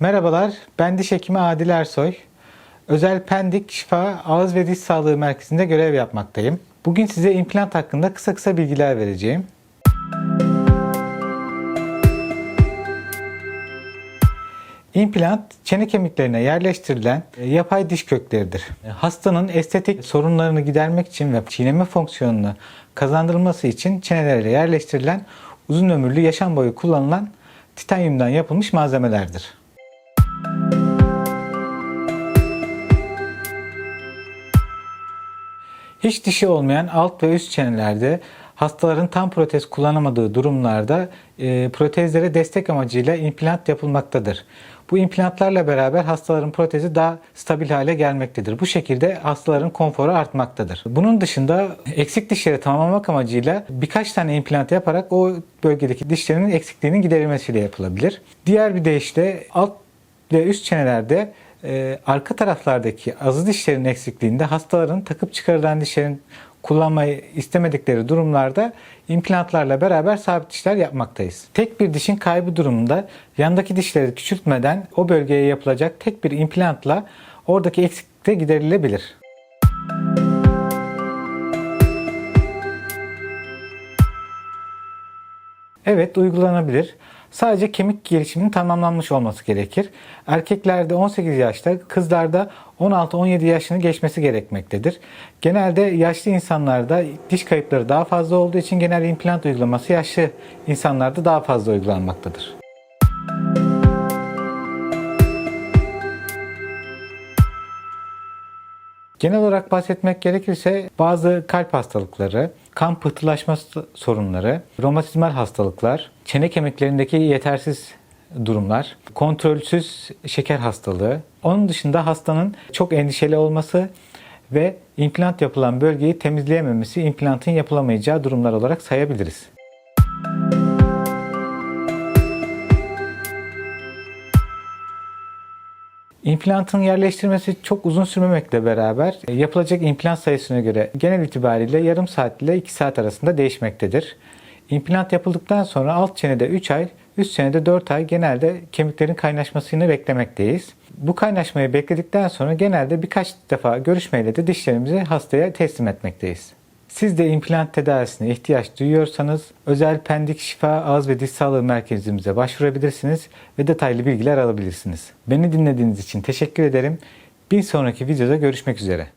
Merhabalar, ben diş hekimi Adil Ersoy. Özel Pendik Şifa Ağız ve Diş Sağlığı Merkezi'nde görev yapmaktayım. Bugün size implant hakkında kısa kısa bilgiler vereceğim. İmplant çene kemiklerine yerleştirilen e, yapay diş kökleridir. E, Hastanın estetik sorunlarını gidermek için ve çiğneme fonksiyonunu kazandırılması için çenelere yerleştirilen uzun ömürlü yaşam boyu kullanılan titanyumdan yapılmış malzemelerdir. Hiç dişi olmayan alt ve üst çenelerde hastaların tam protez kullanamadığı durumlarda e, protezlere destek amacıyla implant yapılmaktadır. Bu implantlarla beraber hastaların protezi daha stabil hale gelmektedir. Bu şekilde hastaların konforu artmaktadır. Bunun dışında eksik dişleri tamamlamak amacıyla birkaç tane implant yaparak o bölgedeki dişlerin eksikliğinin giderilmesiyle yapılabilir. Diğer bir deyişle alt ve üst çenelerde e, arka taraflardaki azı dişlerin eksikliğinde hastaların takıp çıkarılan dişlerin kullanmayı istemedikleri durumlarda implantlarla beraber sabit dişler yapmaktayız. Tek bir dişin kaybı durumunda yandaki dişleri küçültmeden o bölgeye yapılacak tek bir implantla oradaki eksiklik de giderilebilir. Evet uygulanabilir. Sadece kemik gelişiminin tamamlanmış olması gerekir. Erkeklerde 18 yaşta, kızlarda 16-17 yaşını geçmesi gerekmektedir. Genelde yaşlı insanlarda diş kayıpları daha fazla olduğu için genel implant uygulaması yaşlı insanlarda daha fazla uygulanmaktadır. Genel olarak bahsetmek gerekirse bazı kalp hastalıkları, kan pıhtılaşması sorunları, romatizmal hastalıklar, çene kemiklerindeki yetersiz durumlar, kontrolsüz şeker hastalığı, onun dışında hastanın çok endişeli olması ve implant yapılan bölgeyi temizleyememesi implantın yapılamayacağı durumlar olarak sayabiliriz. İmplantın yerleştirmesi çok uzun sürmemekle beraber e, yapılacak implant sayısına göre genel itibariyle yarım saat ile 2 saat arasında değişmektedir. İmplant yapıldıktan sonra alt çenede 3 ay, üst çenede 4 ay genelde kemiklerin kaynaşmasını beklemekteyiz. Bu kaynaşmayı bekledikten sonra genelde birkaç defa görüşmeyle de dişlerimizi hastaya teslim etmekteyiz. Siz de implant tedavisine ihtiyaç duyuyorsanız özel Pendik Şifa Ağız ve Diş Sağlığı Merkezimize başvurabilirsiniz ve detaylı bilgiler alabilirsiniz. Beni dinlediğiniz için teşekkür ederim. Bir sonraki videoda görüşmek üzere.